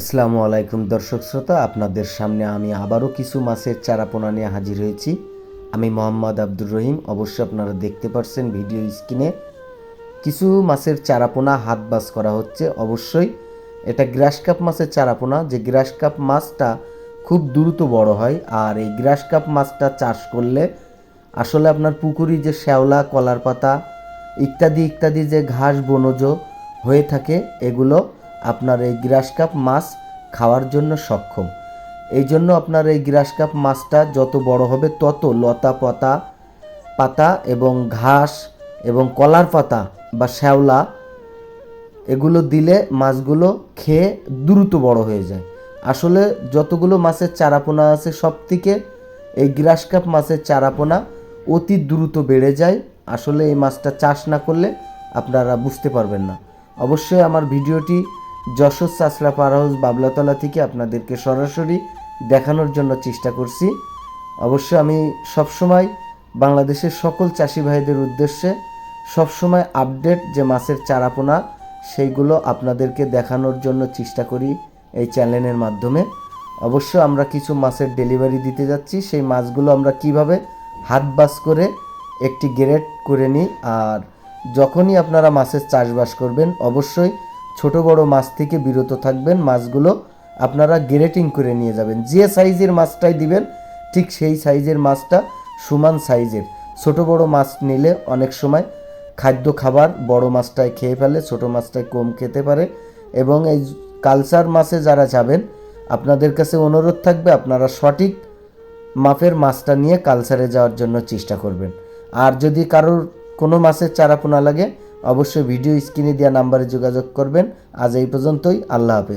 আসসালামু আলাইকুম দর্শক শ্রোতা, আপনাদের সামনে আমি আবারও কিছু মাছের চারাপোনা নিয়ে হাজির হয়েছি। আমি মোহাম্মদ আব্দুর রহিম অবশ্য আপনারা দেখতে পাচ্ছেন ভিডিও স্ক্রিনে। কিছু মাছের চারাপোনা হাত বাস করা হচ্ছে, অবশ্যই। এটা গ্রাস কাপ মাছের চারাপোনা, যে গ্রাস কাপ মাছটা খুব দ্রুত বড় হয়, আর এই গ্রাস কাপ মাছটা চাষ করলে আসলে আপনার পুকুরি যে শ্যাওলা, কলার পাতা ইত্যাদি ইত্যাদি যে ঘাস, বনজ হয়ে থাকে, এগুলো আপনার এই গ্রাস কাপ মাছ খাওয়ার জন্য সক্ষম। এই জন্য আপনার এই গ্রাস কাপ মাছটা যত বড় হবে তত লতা পাতা পাতা এবং ঘাস এবং কলার পাতা বা শ্যাওলা এগুলো দিলে মাছগুলো খেয়ে দ্রুত বড় হয়ে যায়। আসলে যতগুলো মাছের চারাপোনা আছে সব থেকে এই গ্রাস কাপ মাছের চারাপোনা অতি দ্রুত বেড়ে যায়। আসলে এই মাছটা চাষ না করলে আপনারা বুঝতে পারবেন না। অবশ্যই আমার ভিডিওটি যশোর চাষলা পার হাউস বাবলাতলা থেকে আপনাদেরকে সরাসরি দেখানোর জন্য চেষ্টা করছি। অবশ্য আমি সবসময় বাংলাদেশের সকল চাষি ভাইদের উদ্দেশ্যে সবসময় আপডেট যে মাছের চারাপোনা, সেইগুলো আপনাদেরকে দেখানোর জন্য চেষ্টা করি এই চ্যানেলের মাধ্যমে। অবশ্য আমরা কিছু মাছের ডেলিভারি দিতে যাচ্ছি, সেই মাছগুলো আমরা কীভাবে হাত বাস করে একটি গ্রেড করে নিই, আর যখনই আপনারা মাছের চাষবাস করবেন, অবশ্যই ছোট বড় মাছ থেকে বিরত থাকবেন। মাছগুলো আপনারা গ্রেটিং করে নিয়ে যাবেন। যে সাইজের মাছটাই দিবেন, ঠিক সেই সাইজের মাছটা সমান সাইজের। ছোট বড় মাছ নিলে অনেক সময় খাদ্য খাবার বড় মাছটায় খেয়ে ফেলে, ছোট মাছটায় কম খেতে পারে এবং এই কালচার মাছে যারা যাবেন, আপনাদের কাছে অনুরোধ থাকবে, আপনারা সঠিক মাপের মাছটা নিয়ে কালচারে যাওয়ার জন্য চেষ্টা করবেন। আর যদি কারোর কোনো মাছের চারাপোনা লাগে অবশ্যই ভিডিও স্ক্রিনে দেওয়া নাম্বারে যোগাযোগ করবেন। আজ এই পর্যন্তই আল্লাহ হাফেজ।